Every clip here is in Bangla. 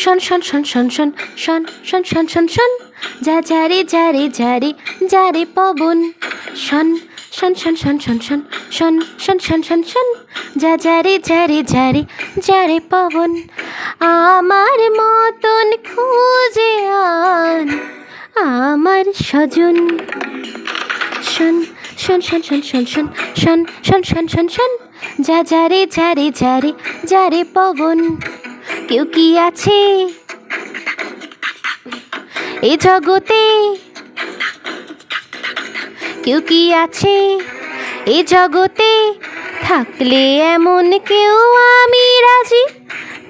শন শন শন শন শন শন শন শন শন শন যা যারে যারে যারে যারে পবন শন শন শন শন শন শন শন শন শন শন শন যা যারে যারে যারে যারে পবন আমার মতন খুঁজে আন আমার স্বজন শন শন শন শন শন শন শন শন শন শন শন যা যারে যারে যারে যারে পবন কেউ কি আছে? এ জগতে কেউ কি আছে? এ জগতে থাকলে এমন কেউ আমি রাজি?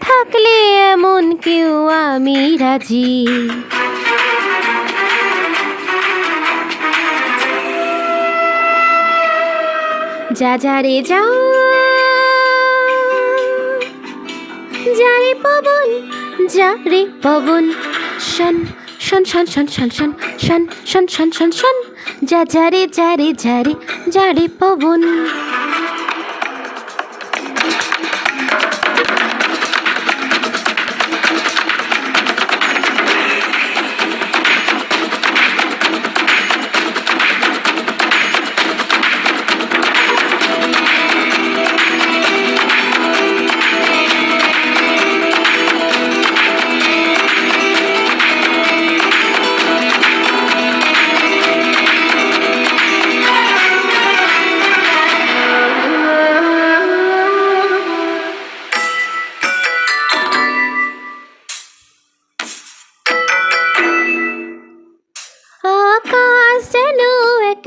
থাকলে এমন কেউ আমি রাজি? যা যা রে যা পবন যা রে পবন শন শন শন শন শন শন শন শন শন শন শন যা যা রে যা রে যা রে যা রে পবন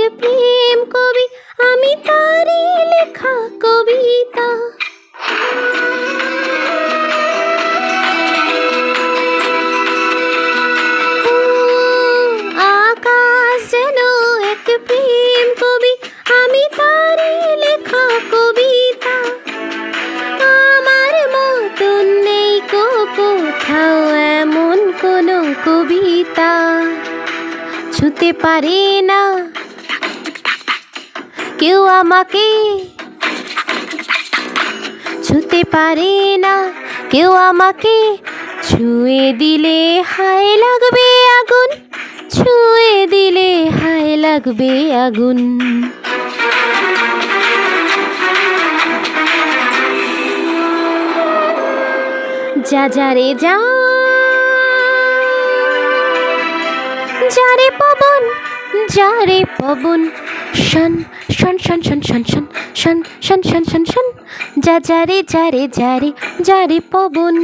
এক প্রেম কবি, আমি তারই লেখা কবিতা। আকাশ যেন এক প্রেম কবি, আমি তারই লেখা কবিতা। আমার মতন নেই কো এমন কোনো কবিতা। ছুতে পারে না কেউ আমাকে ছুতে পারে না। কেউ আমাকে ছুঁয়ে দিলে হায় লাগবে আগুন, ছুঁয়ে দিলে হায় লাগবে আগুন। যা যা রে, যা। যারে পবন যারে পবন। শন শন শন শন শন শন শন শন শন শন শন যা যারে যারে যারে যারে পবন